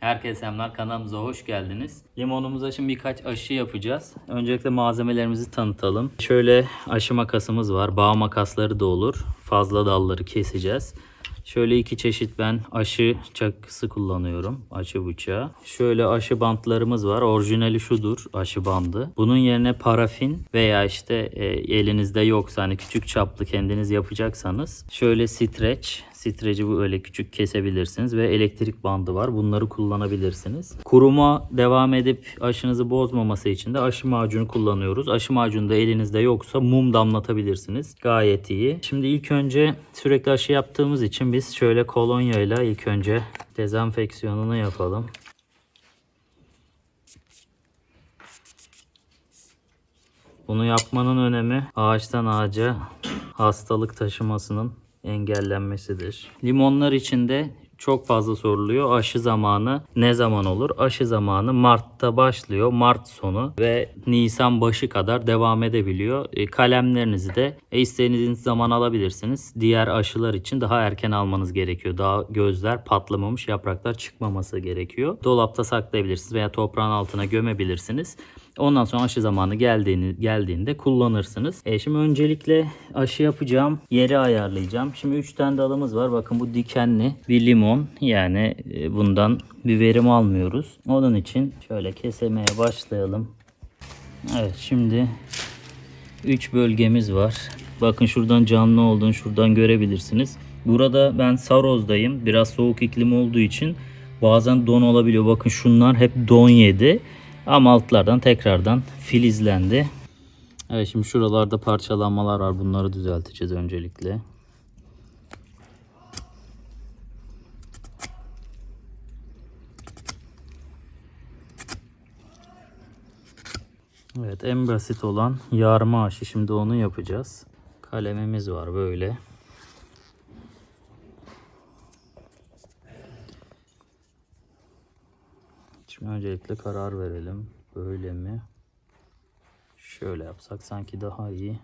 Herkese selamlar kanalımıza hoş geldiniz. Limonumuza şimdi birkaç aşı yapacağız. Öncelikle malzemelerimizi tanıtalım. Şöyle aşı makasımız var. Bağ makasları da olur. Fazla dalları keseceğiz. Şöyle iki çeşit ben aşı çakısı kullanıyorum. Aşı bıçağı. Şöyle aşı bantlarımız var. Orijinali şudur aşı bandı. Bunun yerine parafin veya işte e, elinizde yoksa hani küçük çaplı kendiniz yapacaksanız şöyle streç Streci bu öyle küçük kesebilirsiniz ve elektrik bandı var. Bunları kullanabilirsiniz. Kuruma devam edip aşınızı bozmaması için de aşı macunu kullanıyoruz. Aşı macunu da elinizde yoksa mum damlatabilirsiniz. Gayet iyi. Şimdi ilk önce sürekli aşı yaptığımız için biz şöyle kolonya ile ilk önce dezenfeksiyonunu yapalım. Bunu yapmanın önemi ağaçtan ağaca hastalık taşımasının engellenmesidir. Limonlar içinde çok fazla soruluyor. Aşı zamanı ne zaman olur? Aşı zamanı Mart'ta başlıyor. Mart sonu ve Nisan başı kadar devam edebiliyor. E, kalemlerinizi de e, istediğiniz zaman alabilirsiniz. Diğer aşılar için daha erken almanız gerekiyor. Daha gözler patlamamış, yapraklar çıkmaması gerekiyor. Dolapta saklayabilirsiniz veya toprağın altına gömebilirsiniz. Ondan sonra aşı zamanı geldiğini, geldiğinde kullanırsınız. E şimdi öncelikle aşı yapacağım yeri ayarlayacağım. Şimdi 3 tane dalımız var. Bakın bu dikenli bir limon. Yani e, bundan bir verim almıyoruz. Onun için şöyle kesemeye başlayalım. Evet şimdi 3 bölgemiz var. Bakın şuradan canlı olduğunu şuradan görebilirsiniz. Burada ben Saroz'dayım. Biraz soğuk iklim olduğu için bazen don olabiliyor. Bakın şunlar hep don yedi. Ama altlardan tekrardan filizlendi. Evet şimdi şuralarda parçalanmalar var. Bunları düzelteceğiz öncelikle. Evet en basit olan yarma aşı. Şimdi onu yapacağız. Kalemimiz var böyle. Şimdi öncelikle karar verelim. Böyle mi? Şöyle yapsak sanki daha iyi.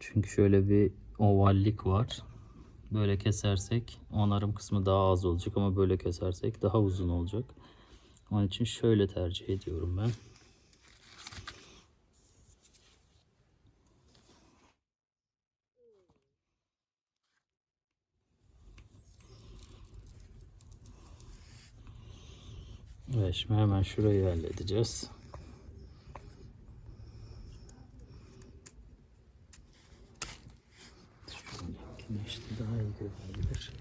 Çünkü şöyle bir ovallik var. Böyle kesersek onarım kısmı daha az olacak ama böyle kesersek daha uzun olacak. Onun için şöyle tercih ediyorum ben. Şimdi hemen şurayı halledeceğiz. Şöyle işte daha iyi görünebilir.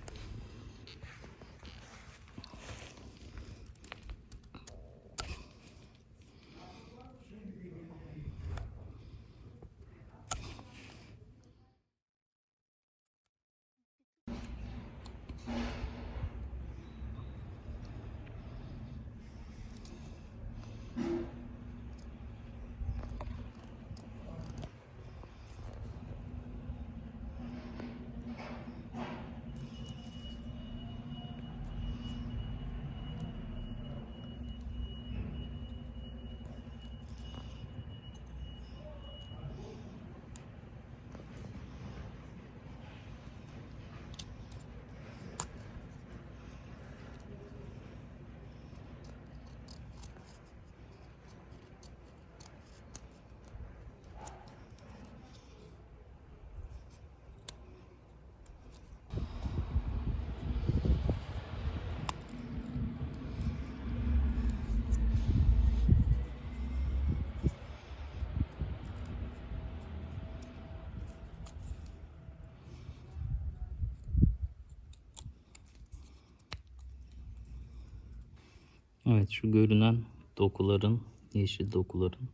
Evet şu görünen dokuların, yeşil dokuların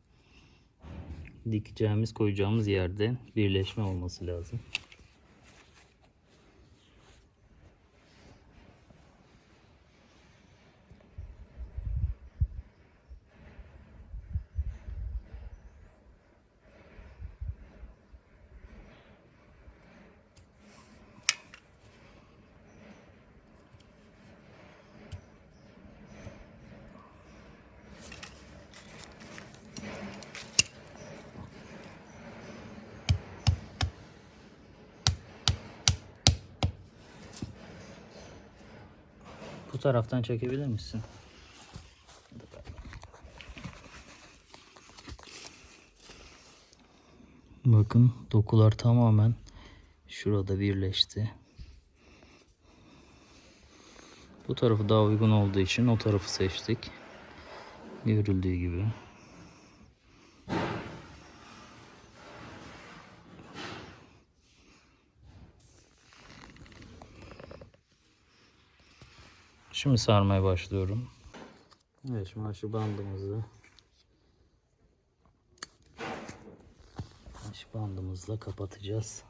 dikeceğimiz, koyacağımız yerde birleşme olması lazım. Taraftan çekebilir misin? Bakın dokular tamamen şurada birleşti. Bu tarafı daha uygun olduğu için o tarafı seçtik. Görüldüğü gibi. Şimdi sarmaya başlıyorum. Evet şimdi aşı bandımızı aşı bandımızla kapatacağız.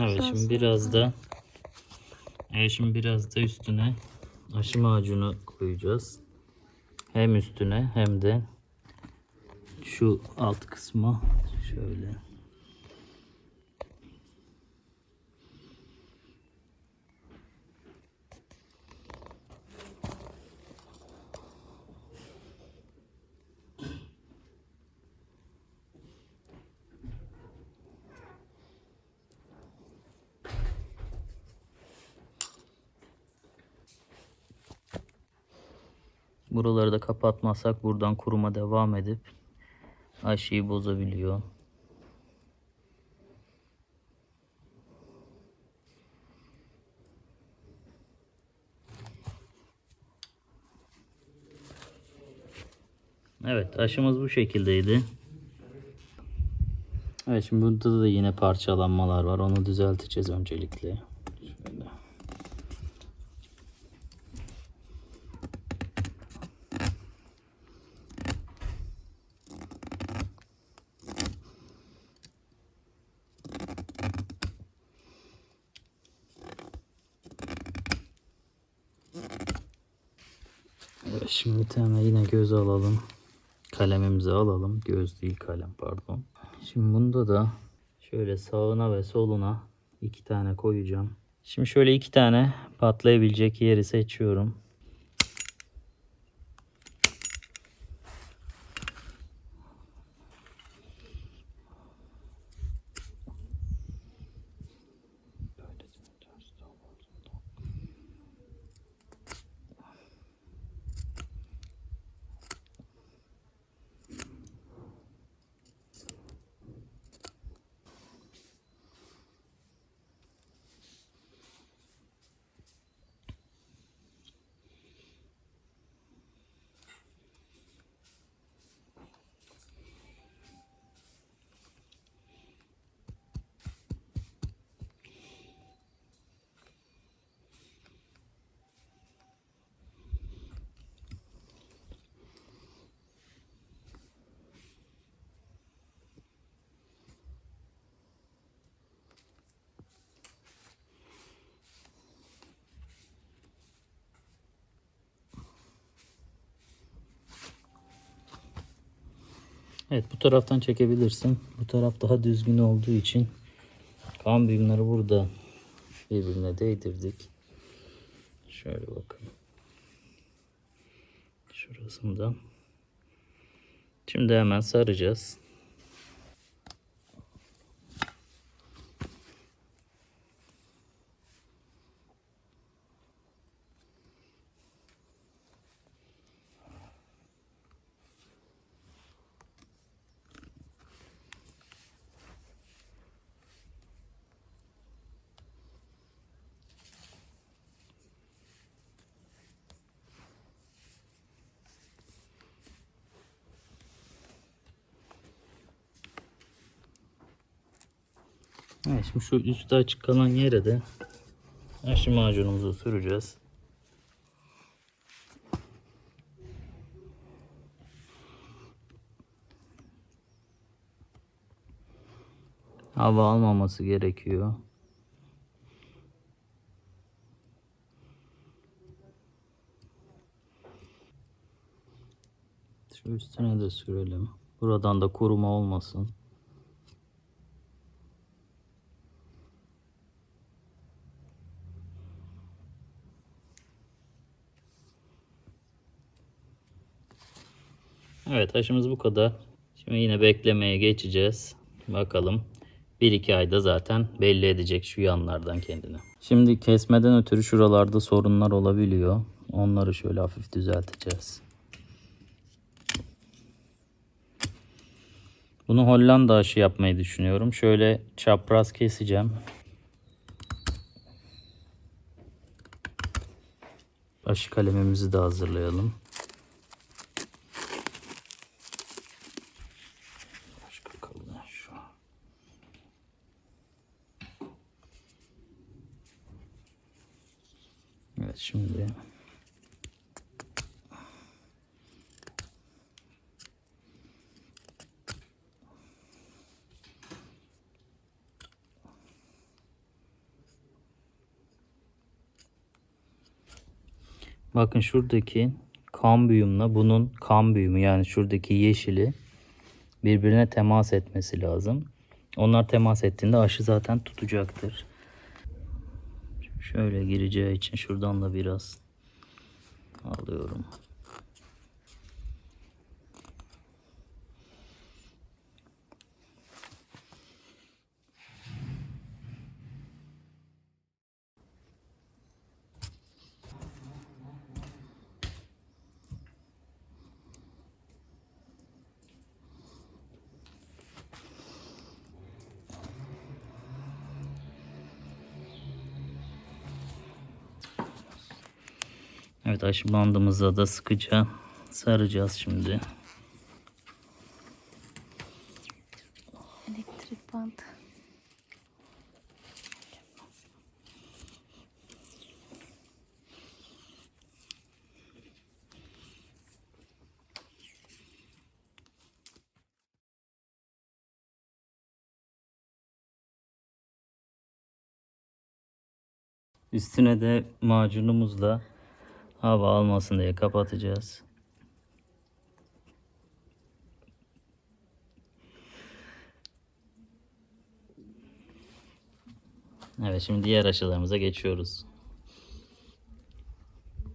Evet şimdi biraz da evet şimdi biraz da üstüne aşı macunu koyacağız. Hem üstüne hem de şu alt kısma şöyle. Buraları da kapatmazsak buradan kuruma devam edip aşıyı bozabiliyor. Evet aşımız bu şekildeydi. Evet şimdi burada da yine parçalanmalar var. Onu düzelteceğiz öncelikle. Şöyle. Evet, şimdi bir tane yine göz alalım. Kalemimizi alalım. Göz değil kalem pardon. Şimdi bunda da şöyle sağına ve soluna iki tane koyacağım. Şimdi şöyle iki tane patlayabilecek yeri seçiyorum. Evet bu taraftan çekebilirsin. Bu taraf daha düzgün olduğu için kan birimleri burada birbirine değdirdik. Şöyle bakın. Şurasında. Şimdi hemen saracağız. Evet, şimdi şu üstte açık kalan yere de aşı macunumuzu süreceğiz. Hava almaması gerekiyor. Şu üstüne de sürelim. Buradan da koruma olmasın. Evet taşımız bu kadar. Şimdi yine beklemeye geçeceğiz. Bakalım. 1-2 ayda zaten belli edecek şu yanlardan kendini. Şimdi kesmeden ötürü şuralarda sorunlar olabiliyor. Onları şöyle hafif düzelteceğiz. Bunu Hollanda aşı yapmayı düşünüyorum. Şöyle çapraz keseceğim. Aşı kalemimizi de hazırlayalım. Başka kaldı şu. Evet şimdi Bakın şuradaki kambiyumla bunun kambiyumu yani şuradaki yeşili birbirine temas etmesi lazım. Onlar temas ettiğinde aşı zaten tutacaktır. Şöyle gireceği için şuradan da biraz alıyorum. Evet aşı bandımıza da sıkıca saracağız şimdi. Elektrik bandı. Üstüne de macunumuzla hava almasın diye kapatacağız. Evet şimdi diğer aşılarımıza geçiyoruz.